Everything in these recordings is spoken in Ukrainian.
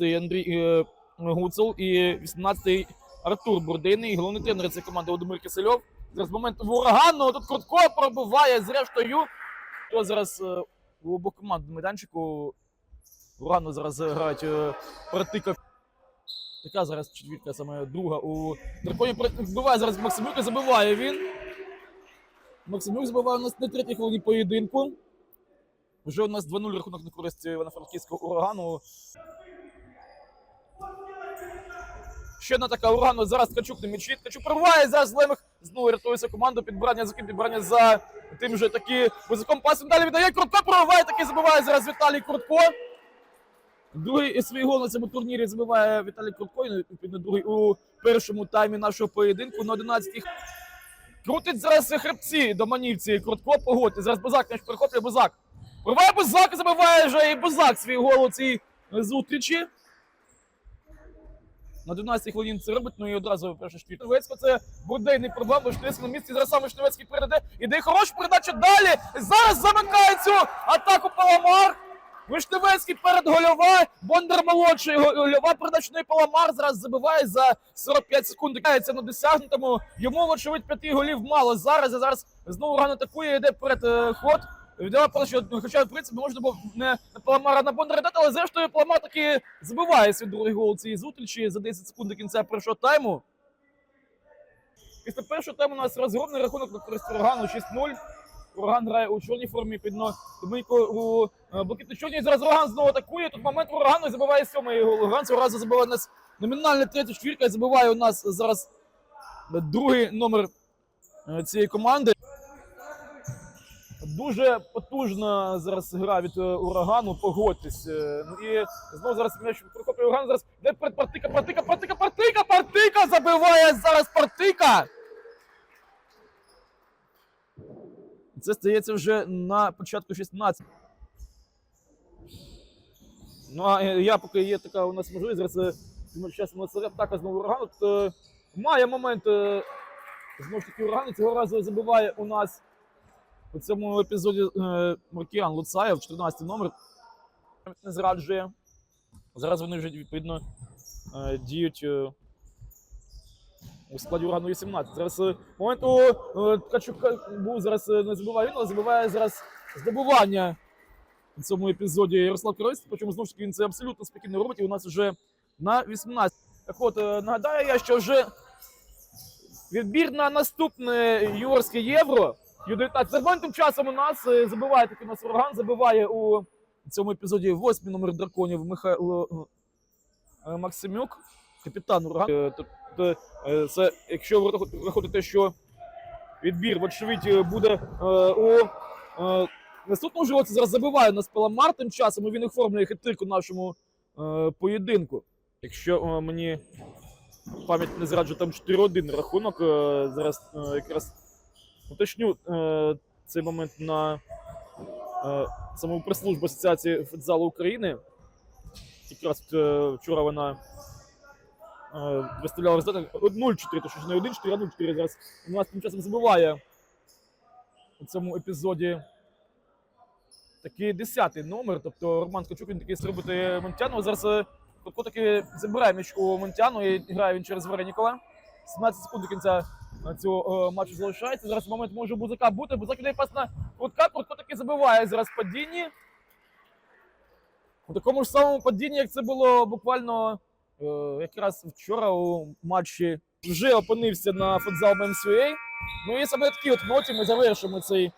17-й Андрій е, Гуцул і 18-й Артур Бурдейний. Головний тренер цієї команди Володимир Кисельов. Зараз момент урагану. Тут Крутко пробиває зрештою. То зараз е, у обох команд на майданчику. Урагану зараз грають е, Партика. Така зараз четвірка, саме друга у Драконі. Вбиває зараз Максимюка, забиває він. Максимюк забиває у нас на третій хвилині поєдинку. Вже у нас 2-0 рахунок на користь Івано-Франківського урагану. Ще одна така урагану. Зараз Ткачук на м'ячі. Ткачук прориває зараз Лемех. Знову рятується команда. Підбирання за ким підбирання за тим же таки високом пасом. Далі віддає Крутко, прориває, таки забиває зараз Віталій Крутко. Другий свій гол на цьому турнірі забиває Віталій Крутко. І відповідно другий у першому таймі нашого поєдинку на 11-й. Крутить зараз хребці до манівці. Крутко погодьте. Зараз Бозак теж перехоплює Бозак. Прориває Бозак, забиває вже і Бозак свій гол у цій зустрічі. На 12-й хвилині це робить, ну і одразу перша штвір. Шневецько це бурдейний проблем, бо Шневецький на місці. Зараз саме Шневецький передаде. Іде хороша передача далі. Зараз замикає цю атаку Паламар. Вишневецький перед гольова. Бондар молодший. го- Гольова передача на Паламар. Зараз забиває за 45 секунд. Кається на досягнутому. Йому, вочевидь, п'яти голів мало. Зараз зараз знову рано атакує, йде перед е, ход. Віддала передачу, ну, хоча, в принципі, можна було не Паламара на Бондара дати, але зрештою Паламар таки забиває свій другий гол цієї зустрічі за 10 секунд до кінця першого тайму. Після першого тайму у нас розгромний рахунок на користь Урагану 6-0. Ураган грає у чорній формі під но- у е, блакитно-чорній. Зараз Ураган знову атакує. Тут момент Урагану і забиває сьомий гол. Ураган цього разу забиває у нас номінальна третя четвірка і забиває у нас зараз другий номер е, цієї команди. Дуже потужна зараз гра від е, урагану, погодьтесь. Е, Ну і знову зараз м'яч прохоплює ураган. Зараз де партика, партика, партика, партика, партика забиває зараз партика. Це стається вже на початку 16. Ну а е, я поки є така у нас можливість, зараз зараз у нас атака знову урагану. Має момент знову ж таки урагану. Цього разу забиває у нас у цьому епізоді е, Маркіан Луцаєв, 14 номер, не зраджує. Зараз вони вже відповідно е, діють е, у складі урану 18. Зараз момент у Ткачука був зараз не забиває він, але забиває зараз здобування у цьому епізоді Ярослав Коровець, причому знову ж таки він це абсолютно спокійно робить, і у нас вже на 18. Так от, нагадаю я, що вже відбір на наступне юрське євро. Ю-19. За тим часом у нас е, забиває таки у нас ураган, забиває у цьому епізоді восьмий номер драконів Михайло е, Максимюк, капітан урагану. Е, це, якщо ви раху- що відбір, вочевидь, буде у наступному живоці зараз забиває нас Паламар тим часом, і він оформлює хитрик у нашому поєдинку. Якщо мені пам'ять не зраджує, там 4-1 рахунок. зараз якраз уточню е, цей момент на е, саму прес-службу Асоціації футзалу України. Якраз е, вчора вона виставляла результати 0-4, то що ж не 1-4, а 0-4. Зараз у нас тим часом забиває у цьому епізоді такий 10-й номер. Тобто Роман Ткачук він такий зробити Монтяну. Зараз Котко таки забирає м'яч у Монтяну і грає він через Варенікова. 17 секунд до кінця е, цього е, матчу залишається. Зараз момент може у Бузака бути. Бузак іде пас на Крутка. Крутко таки забиває зараз падінні. У такому ж самому падінні, як це було буквально е, якраз вчора у матчі, вже опинився на футзал МСУА. Ну і саме такі от ноті ми завершимо цей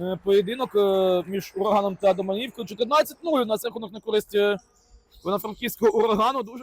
е, поєдинок е, між ураганом та Доманівкою. 14-0 у нас рахунок на користь е, Івано-Франківського урагану. Дуже